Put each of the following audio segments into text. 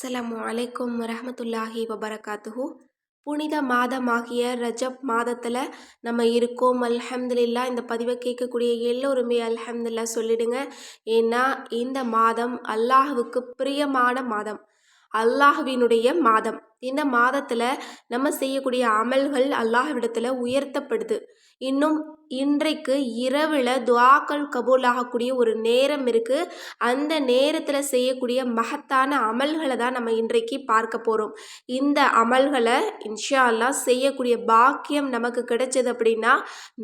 அஸ்ஸலாமு அலைக்கும் ரஹமத்துல்லாஹி வபரகாத்துஹூ. புனித மாதமாகிய ரஜப் மாதத்தில் நம்ம இருக்கோம். அல்ஹம்துலில்லா இந்த பதிவை கேட்கக்கூடிய எல்லோருமே அல்ஹம்துல்லா சொல்லிடுங்க. ஏன்னா இந்த மாதம் அல்லாஹுவுக்கு பிரியமான மாதம். அல்லாஹுவினுடைய மாதம். இந்த மாதத்தில் நம்ம செய்யக்கூடிய அமல்கள் அல்லாஹ்விடத்தில் உயர்த்தப்படுது. இன்னும் இன்றைக்கு இரவில் துவாக்கல் கபூல் ஆகக்கூடிய ஒரு நேரம் இருக்குது அந்த நேரத்தில் செய்யக்கூடிய மகத்தான அமல்களை தான் நம்ம இன்றைக்கு பார்க்க போகிறோம் இந்த அமல்களை இன்ஷால்லாம் செய்யக்கூடிய பாக்கியம் நமக்கு கிடைச்சது அப்படின்னா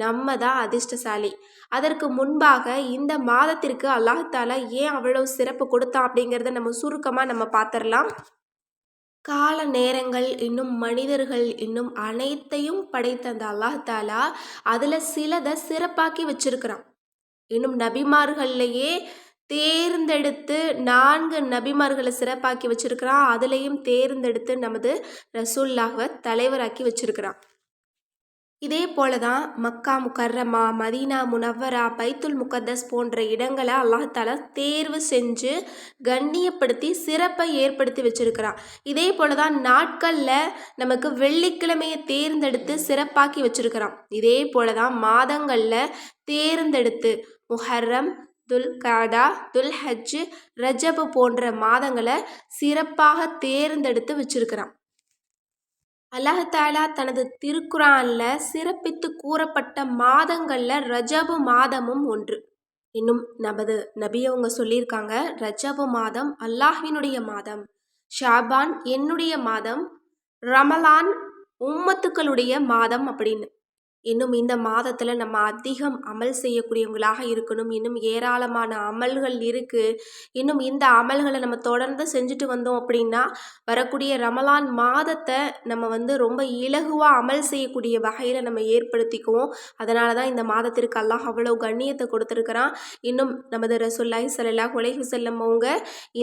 நம்ம தான் அதிர்ஷ்டசாலி. அதற்கு முன்பாக இந்த மாதத்திற்கு அல்லாஹால ஏன் அவ்வளோ சிறப்பு கொடுத்தான் அப்படிங்கிறத நம்ம சுருக்கமாக நம்ம பார்த்துடலாம். கால நேரங்கள் இன்னும் மனிதர்கள் இன்னும் அனைத்தையும் படைத்த அந்த அல்லாஹாலா அதில் சிலதை சிறப்பாக்கி வச்சிருக்கிறான். இன்னும் நபிமார்கள்லையே தேர்ந்தெடுத்து நான்கு நபிமார்களை சிறப்பாக்கி வச்சிருக்கிறான். அதுலேயும் தேர்ந்தெடுத்து நமது ரசூல்லாக தலைவராக்கி வச்சிருக்கிறான். இதே போல தான் மக்கா முக்கர்ரமா மதீனா முனவரா பைத்துல் முகத்தஸ் போன்ற இடங்களை அல்லாஹால தேர்வு செஞ்சு கண்ணியப்படுத்தி சிறப்பை ஏற்படுத்தி வச்சுருக்கிறான். இதே போல தான் நாட்களில் நமக்கு வெள்ளிக்கிழமையை தேர்ந்தெடுத்து சிறப்பாக்கி வச்சுருக்கிறான். இதே போல தான் மாதங்களில் தேர்ந்தெடுத்து முஹர்ரம் துல் காதா துல் ஹஜ்ஜு ரஜபு போன்ற மாதங்களை சிறப்பாக தேர்ந்தெடுத்து வச்சிருக்கிறான். அல்லாஹாலா தனது திருக்குறானில் சிறப்பித்து கூறப்பட்ட மாதங்களில் ரஜபு மாதமும் ஒன்று. இன்னும் நமது நபி அவங்க சொல்லியிருக்காங்க ரஜபு மாதம் அல்லாஹினுடைய மாதம் ஷாபான் என்னுடைய மாதம் ரமலான் உம்மத்துக்களுடைய மாதம் அப்படின்னு. இன்னும் இந்த மாதத்தில் நம்ம அதிகம் அமல் செய்யக்கூடியவங்களாக இருக்கணும். இன்னும் ஏராளமான அமல்கள் இருக்குது இன்னும் இந்த அமல்களை நம்ம தொடர்ந்து செஞ்சுட்டு வந்தோம் அப்படின்னா வரக்கூடிய ரமலான் மாதத்தை நம்ம வந்து ரொம்ப இலகுவாக அமல் செய்யக்கூடிய வகையில் நம்ம ஏற்படுத்திக்குவோம். அதனால தான் இந்த மாதத்திற்கு அல்லாஹ் அவ்வளோ கண்ணியத்தை கொடுத்துருக்குறான். இன்னும் நமது ரசுல்லாஹி சல்லா உலகி செல்லம் அவங்க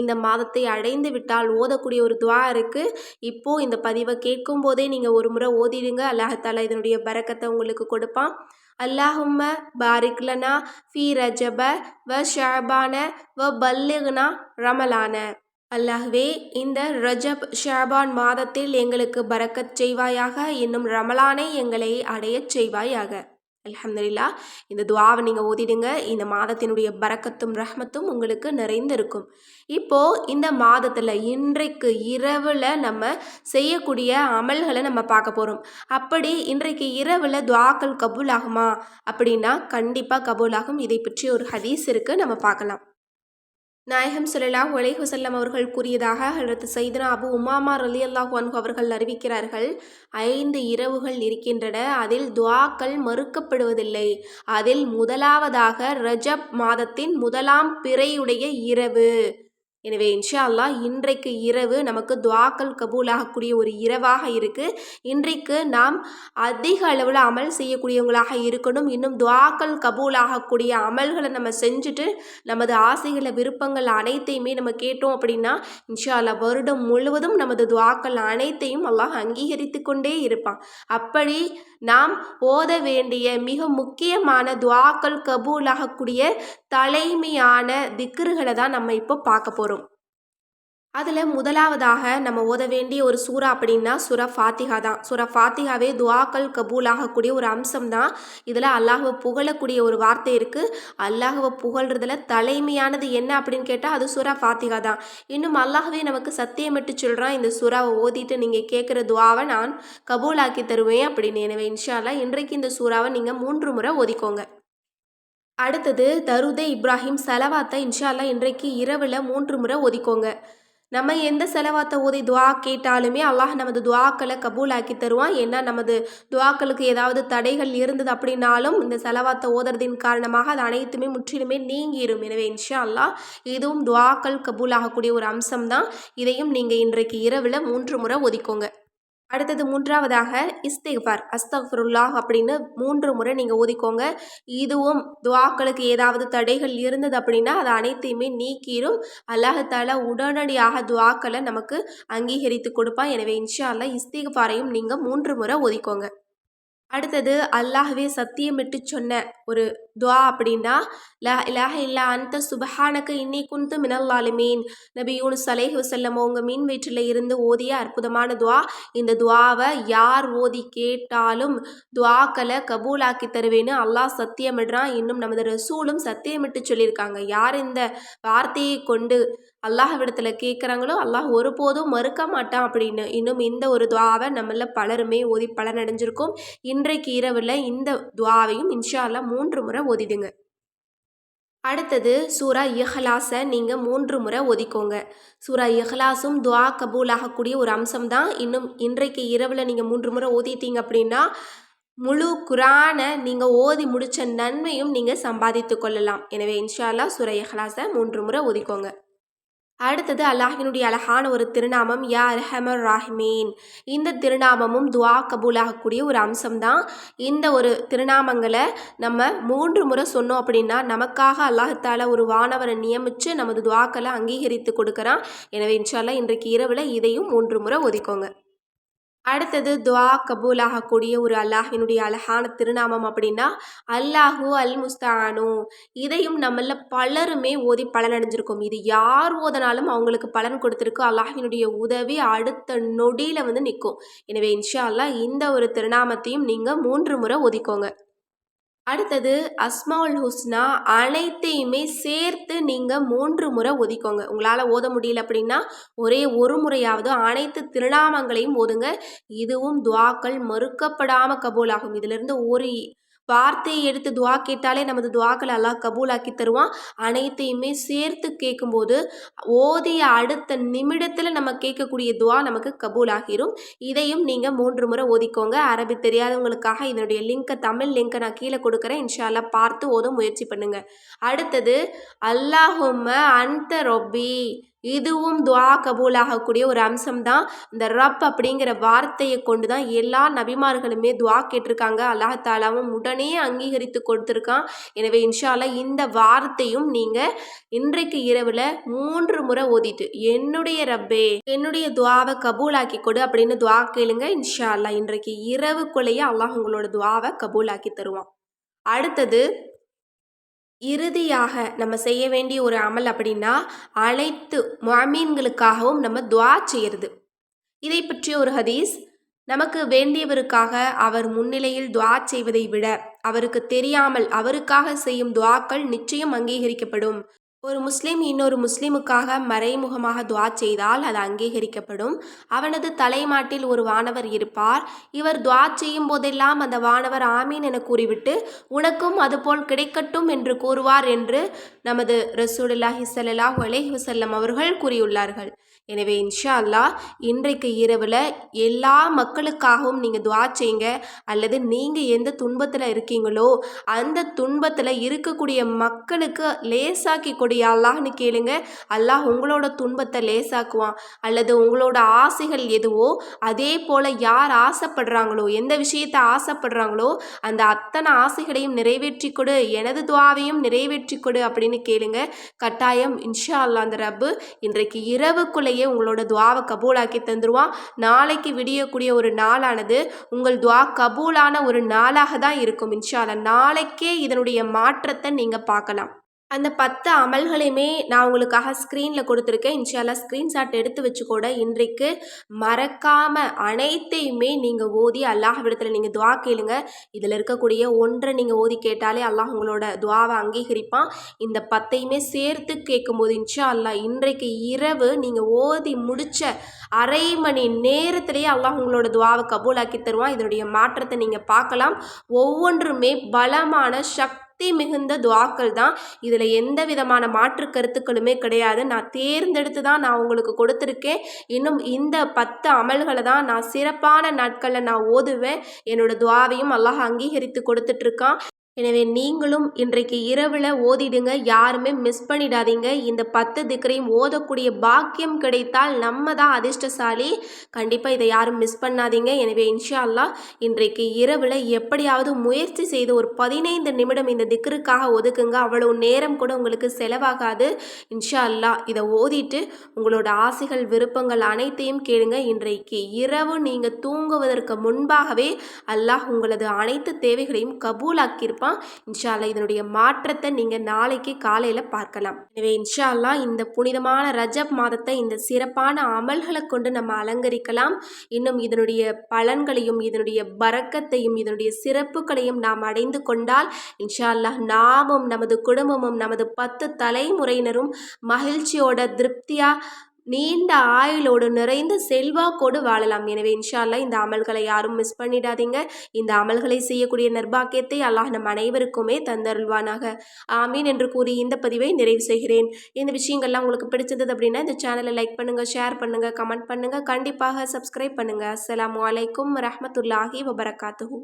இந்த மாதத்தை அடைந்து விட்டால் ஓதக்கூடிய ஒரு துவா இருக்குது இப்போது இந்த பதிவை கேட்கும் போதே நீங்கள் ஒரு முறை ஓதிடுங்க. அல்லாஹாலா இதனுடைய பறக்கத்தை உங்களுக்கு உங்களுக்கு கொடுப்பான். அல்லாஹும்ம பாரிக்லனா ஃபி ரஜப வ ஷாபான வ பல்லுகுனா ரமலான. அல்லாஹ்வே இந்த ரஜப் ஷாபான் மாதத்தில் எங்களுக்கு பறக்கச் செய்வாயாக. இன்னும் ரமலானை எங்களை அடையச் செய்வாயாக. அலமதுல்லா இந்த துவாவை நீங்கள் ஓதிடுங்க. இந்த மாதத்தினுடைய பறக்கத்தும் ரஹ்மத்தும் உங்களுக்கு நிறைந்திருக்கும். இப்போது இந்த மாதத்தில் இன்றைக்கு இரவில் நம்ம செய்யக்கூடிய அமல்களை நம்ம பார்க்க போகிறோம் அப்படி இன்றைக்கு இரவில் துவாக்கள் கபூல் ஆகுமா அப்படின்னா கண்டிப்பாக கபூல் ஆகும் இதை பற்றி ஒரு ஹதீஸ் இருக்குது நம்ம பார்க்கலாம். நாயகம் சுல்லா ஒலைஹுசல்லம் அவர்கள் கூறியதாக ஹலரத் சைதனா அபு உமாமா அலி அல்லாஹ் அவர்கள் அறிவிக்கிறார்கள் ஐந்து இரவுகள் இருக்கின்றன அதில் துவாக்கள் மறுக்கப்படுவதில்லை. அதில் முதலாவதாக ரஜப் மாதத்தின் முதலாம் பிறையுடைய இரவு. எனவே இன்ஷா அல்லா இன்றைக்கு இரவு நமக்கு துவாக்கள் கபூலாகக்கூடிய ஒரு இரவாக இருக்குது இன்றைக்கு நாம் அதிக அளவில் அமல் செய்யக்கூடியவங்களாக இருக்கணும். இன்னும் துவாக்கள் கபூலாகக்கூடிய அமல்களை நம்ம செஞ்சுட்டு நமது ஆசைகளை விருப்பங்கள் அனைத்தையுமே நம்ம கேட்டோம் அப்படின்னா இன்ஷா அல்லா வருடம் முழுவதும் நமது துவாக்கள் அனைத்தையும் அல்லாஹ் அங்கீகரித்து கொண்டே இருப்பான். அப்படி நாம் ஓத வேண்டிய மிக முக்கியமான துவாக்கள் கபூலாகக்கூடிய தலைமையான திக்ருகளை தான் நம்ம இப்போ பார்க்க போகிறோம் அதில் முதலாவதாக நம்ம ஓத வேண்டிய ஒரு சூறா அப்படின்னா சுர ஃபாத்திகா தான். சுர ஃபாத்திகாவே துவாக்கள் கபூல் ஆகக்கூடிய ஒரு அம்சம் தான். இதில் அல்லாஹுவை புகழக்கூடிய ஒரு வார்த்தை இருக்குது அல்லாஹுவை புகழ்றதுல தலைமையானது என்ன அப்படின்னு கேட்டால் அது சுரா ஃபாத்திகா தான். இன்னும் அல்லாஹவே நமக்கு சத்தியமிட்டு சொல்கிறான் இந்த சுறாவை ஓதிட்டு நீங்கள் கேட்குற துவாவை நான் கபூலாக்கி தருவேன் அப்படின்னு. எனவே இன்ஷால்லா இன்றைக்கு இந்த சூறாவை நீங்கள் மூன்று முறை ஓதிக்கோங்க. அடுத்தது தருதே இப்ராஹிம் செலவாத்தை இன்ஷால்லா இன்றைக்கு இரவில் மூன்று முறை ஒதிக்கோங்க நம்ம எந்த செலவாத்த ஓதி துவா கேட்டாலுமே அல்லாஹ் நமது துவாக்களை கபூலாக்கி தருவான். ஏன்னா நமது துவாக்களுக்கு ஏதாவது தடைகள் இருந்தது அப்படின்னாலும் இந்த செலவாத்த ஓதுறதின் காரணமாக அது அனைத்துமே முற்றிலுமே நீங்கிடும் எனவே இன்ஷா அல்லாஹ் இதுவும் துவாக்கள் கபூலாகக்கூடிய ஒரு அம்சம் தான் இதையும் நீங்கள் இன்றைக்கு இரவில் மூன்று முறை ஒதுக்கோங்க அடுத்தது மூன்றாவதாக இஸ்திஃபார் அஸ்தஃபருல்லாஹ் அப்படின்னு மூன்று முறை நீங்கள் ஓதிக்கோங்க. இதுவும் துவாக்களுக்கு ஏதாவது தடைகள் இருந்தது அப்படின்னா அது அனைத்தையுமே நீக்கிரும். அல்லாஹால உடனடியாக துவாக்களை நமக்கு அங்கீகரித்து கொடுப்பான். எனவே இன்ஷா அல்லா இஸ்திஃபாரையும் நீங்கள் மூன்று முறை ஒதிக்கோங்க அடுத்தது அல்லாஹ்வே சத்தியமிட்டு சொன்ன ஒரு துவா அப்படின்னா லா இலாஹ இல்லா அந்த சுபஹானக்கு இன்னி குந்து மினல்லாலுமீன் நபி யூனுஸ் சலேஹு வஸல்லம் அவங்க மீன் வயிற்றில் இருந்து ஓதிய அற்புதமான துவா. இந்த துவாவை யார் ஓதி கேட்டாலும் துவாக்களை கபூலாக்கி தருவேன்னு அல்லாஹ் சத்தியமிடுறான். இன்னும் நமது ரசூலும் சத்தியமிட்டு சொல்லியிருக்காங்க. யார் இந்த வார்த்தையை கொண்டு அல்லாஹ்விடத்தில் கேட்குறாங்களோ அல்லாஹ் ஒருபோதும் மறுக்க மாட்டான் அப்படின்னு. இன்னும் இந்த ஒரு துவாவை நம்மள பலருமே ஓதி பலனடைஞ்சிருக்கோம். இன்றைக்கு இரவில் இந்த துவாவையும் இன்ஷா அல்லா மூன்று முறை ஓதிடுங்க. அடுத்தது சூரா இஹ்லாஸை நீங்கள் மூன்று முறை ஒதிக்கோங்க சூரா இஹ்லாஸும் துவா கபூல் ஆகக்கூடிய ஒரு அம்சம் தான் இன்னும் இன்றைக்கு இரவில் நீங்கள் மூன்று முறை ஓதிட்டீங்க அப்படின்னா முழு குரானை நீங்கள் ஓதி முடித்த நன்மையும் நீங்கள் சம்பாதித்து கொள்ளலாம். எனவே இன்ஷா சூரா இஹ்லாஸை மூன்று முறை ஒதிக்கோங்க அடுத்தது அல்லாஹினுடைய அழகான ஒரு திருநாமம் யா அர்ஹமர் ராஹிமீன். இந்த திருநாமமும் துவா கபூலாகக்கூடிய ஒரு அம்சம்தான். இந்த ஒரு திருநாமங்களை நம்ம மூன்று முறை சொன்னோம் அப்படின்னா நமக்காக அல்லாஹத்தால் ஒரு வானவரை நியமித்து நமது துவாக்களை அங்கீகரித்து கொடுக்குறான். எனவே இன்ஷால்லா இன்றைக்கு இரவில் இதையும் மூன்று முறை ஒதுக்கோங்க. அடுத்தது துவா கபூல் ஆகக்கூடிய ஒரு அல்லாஹினுடைய அழகான திருநாமம் அப்படின்னா அல்லாஹூ அல் முஸ்தானு இதையும் நம்மள பலருமே ஓதி பலனடைஞ்சிருக்கோம். இது யார் ஓதனாலும் அவங்களுக்கு பலன் கொடுத்துருக்கு. அல்லாஹினுடைய உதவி அடுத்த நொடியில் வந்து நிற்கும் எனவே இன்ஷா அல்லாஹ் இந்த ஒரு திருநாமத்தையும் நீங்கள் மூன்று முறை ஒதுக்கோங்க அடுத்தது அஸ்மாவுல் ஹுஸ்னா அனைத்தையுமே சேர்த்து நீங்கள் மூன்று முறை ஒதிக்கோங்க. உங்களால் ஓத முடியல அப்படின்னா ஒரே ஒரு முறையாவது அனைத்து திருநாமங்களையும் ஓதுங்க. இதுவும் துவாக்கள் மறுக்கப்படாமல் கபூலாகும். இதிலிருந்து ஒரு வார்த்தையை எடுத்து துவா கேட்டாலே நமது துவாக்களை அல்லாஹ் கபூலாக்கி தருவான். அனைத்தையுமே சேர்த்து கேட்கும்போது ஓதிய அடுத்த நிமிடத்தில் நம்ம கேட்கக்கூடிய துவா நமக்கு கபூலாகிரும். இதையும் நீங்கள் மூன்று முறை ஓதிக்கோங்க. அரபி தெரியாதவங்களுக்காக இதனுடைய லிங்க்கை தமிழ் லிங்க்கை நான் கீழே கொடுக்குறேன். இன்ஷால்லா பார்த்து ஓத முயற்சி பண்ணுங்கள் அடுத்தது அல்லாஹும்ம அந்த ரொபி இதுவும் துவா கபூலாகக்கூடிய ஒரு அம்சம் தான் இந்த ரப் அப்படிங்கிற வார்த்தையை கொண்டு தான் எல்லா நபிமார்களுமே துவா கேட்டிருக்காங்க. அல்லாஹாலாவும் உடனே அங்கீகரித்து கொடுத்துருக்கான். எனவே இன்ஷால்லா இந்த வார்த்தையும் நீங்கள் இன்றைக்கு இரவில் மூன்று முறை ஓதிட்டு என்னுடைய ரப்பே என்னுடைய துவாவை கபூலாக்கி கொடு அப்படின்னு துவா கேளுங்க. இன்ஷா அல்லா இன்றைக்கு இரவுக்குள்ளேயே அல்லாஹ் உங்களோட துவாவை கபூலாக்கி தருவான். அடுத்தது இறுதியாக நம்ம செய்ய வேண்டிய ஒரு அமல் அப்படின்னா அனைத்து மாமீன்களுக்காகவும் நம்ம துவா செய்கிறது இதை பற்றிய ஒரு ஹதீஸ். நமக்கு வேண்டியவருக்காக அவர் முன்னிலையில் துவா செய்வதை விட அவருக்கு தெரியாமல் அவருக்காக செய்யும் துவாக்கள் நிச்சயம் அங்கீகரிக்கப்படும். ஒரு முஸ்லீம் இன்னொரு முஸ்லீமுக்காக மறைமுகமாக துவா செய்தால் அது அங்கீகரிக்கப்படும். அவனது தலைமாட்டில் ஒரு வானவர் இருப்பார். இவர் துவா செய்யும் போதெல்லாம் அந்த வானவர் ஆமீன் என கூறிவிட்டு உனக்கும் அதுபோல் கிடைக்கட்டும் என்று கூறுவார் என்று நமது ரசூலுல்லாஹி சல்லாஹ் அலேஹி வசல்லம் அவர்கள் கூறியுள்ளார்கள். எனவே இன்ஷா அல்லா இன்றைக்கு இரவில் எல்லா மக்களுக்காகவும் நீங்கள் துவா செய்யுங்க. அல்லது நீங்கள் எந்த துன்பத்தில் இருக்கீங்களோ அந்த துன்பத்தில் இருக்கக்கூடிய மக்களுக்கு லேசாக்கி கொடிய அல்லாஹ்னு கேளுங்க. அல்லாஹ் உங்களோட துன்பத்தை லேசாக்குவான். அல்லது உங்களோட ஆசைகள் எதுவோ அதே போல் யார் ஆசைப்படுறாங்களோ எந்த விஷயத்தை ஆசைப்படுறாங்களோ அந்த அத்தனை ஆசைகளையும் நிறைவேற்றி கொடு எனது துவாவையும் நிறைவேற்றி கொடு அப்படின்னு கேளுங்க. கட்டாயம் இன்ஷா அல்லா அந்த ரப்பு இன்றைக்கு இரவுக்குள்ளேயே உங்களோட துவாவை கபூலாக்கி தந்துடுவான் நாளைக்கு விடியக்கூடிய ஒரு நாளானது உங்கள் துவா கபூலான ஒரு நாளாக தான் இருக்கும் இன்ஷா அல்லா நாளைக்கே இதனுடைய மாற்றத்தை நீங்கள் பார்க்கலாம். அந்த பத்து அமல்களையுமே நான் உங்களுக்காக ஸ்க்ரீனில் கொடுத்துருக்கேன். இன்ஷால்லா ஸ்க்ரீன்ஷாட் எடுத்து வச்சுக்கூட இன்றைக்கு மறக்காமல் அனைத்தையுமே நீங்கள் ஓதி அல்லாஹ் விடத்தில் நீங்கள் துவா கேளுங்க. இதில் இருக்கக்கூடிய ஒன்றை நீங்கள் ஓதி கேட்டாலே அல்லாஹ் உங்களோட துவாவை அங்கீகரிப்பான். இந்த பத்தையுமே சேர்த்து கேட்கும்போது இன்ஷா அல்லாஹ் இன்றைக்கு இரவு நீங்கள் ஓதி முடித்த அரை மணி நேரத்திலேயே அல்லாஹ் உங்களோட துவாவை கபூலாக்கி தருவான். இதனுடைய மாற்றத்தை நீங்கள் பார்க்கலாம். ஒவ்வொன்றுமே பலமான சக்தி சக்தி மிகுந்த துவாக்கள் தான். இதில் எந்த விதமான மாற்று கருத்துக்களுமே கிடையாது. நான் தேர்ந்தெடுத்து தான் நான் உங்களுக்கு கொடுத்துருக்கேன். இன்னும் இந்த பத்து அமல்களை தான் நான் சிறப்பான நாட்களில் நான் ஓதுவேன். என்னோடய துவாவையும் அல்லாஹ் அங்கீகரித்து கொடுத்துட்ருக்கான். எனவே நீங்களும் இன்றைக்கு இரவில் ஓதிடுங்க யாருமே மிஸ் பண்ணிடாதீங்க. இந்த பத்து திக்கரையும் ஓதக்கூடிய பாக்கியம் கிடைத்தால் நம்ம தான் அதிர்ஷ்டசாலி. கண்டிப்பாக இதை யாரும் மிஸ் பண்ணாதீங்க. எனவே இன்ஷா அல்லா இன்றைக்கு இரவில் எப்படியாவது முயற்சி செய்து ஒரு பதினைந்து நிமிடம் இந்த திக்கருக்காக ஒதுக்குங்க. அவ்வளவு நேரம் கூட உங்களுக்கு செலவாகாது. இன்ஷா அல்லா இதை ஓதிட்டு உங்களோட ஆசைகள் விருப்பங்கள் அனைத்தையும் கேளுங்க. இன்றைக்கு இரவு நீங்கள் தூங்குவதற்கு முன்பாகவே அல்லாஹ் உங்களது அனைத்து தேவைகளையும் கபூலாக்கியிருப்பார். கொடுப்பான் இன்ஷா இதனுடைய மாற்றத்தை நீங்கள் நாளைக்கு காலையில் பார்க்கலாம். எனவே இன்ஷா அல்லாஹ் இந்த புனிதமான ரஜப் மாதத்தை இந்த சிறப்பான அமல்களை கொண்டு நம்ம அலங்கரிக்கலாம். இன்னும் இதனுடைய பலன்களையும் இதனுடைய பறக்கத்தையும் இதனுடைய சிறப்புகளையும் நாம் அடைந்து கொண்டால் இன்ஷா அல்லாஹ் நாமும் நமது குடும்பமும் நமது பத்து தலைமுறையினரும் மகிழ்ச்சியோட திருப்தியாக நீண்ட ஆயுளோடு நிறைந்த செல்வாக்கோடு வாழலாம். எனவே இன்ஷால்லா இந்த அமல்களை யாரும் மிஸ் பண்ணிடாதீங்க. இந்த அமல்களை செய்யக்கூடிய நிர்பாக்கியத்தை அல்லாஹ் நம் அனைவருக்குமே தந்தருள்வானாக. ஆமீன் என்று கூறி இந்த பதிவை நிறைவு செய்கிறேன். இந்த விஷயங்கள்லாம் உங்களுக்கு பிடிச்சிருந்தது அப்படின்னா இந்த சேனலை லைக் பண்ணுங்கள் ஷேர் பண்ணுங்கள் கமெண்ட் பண்ணுங்கள் கண்டிப்பாக சப்ஸ்கிரைப் பண்ணுங்கள் அஸ்லாம் அலைக்கும் ரஹமத்துல்லாஹி வபரகாத்துஹூ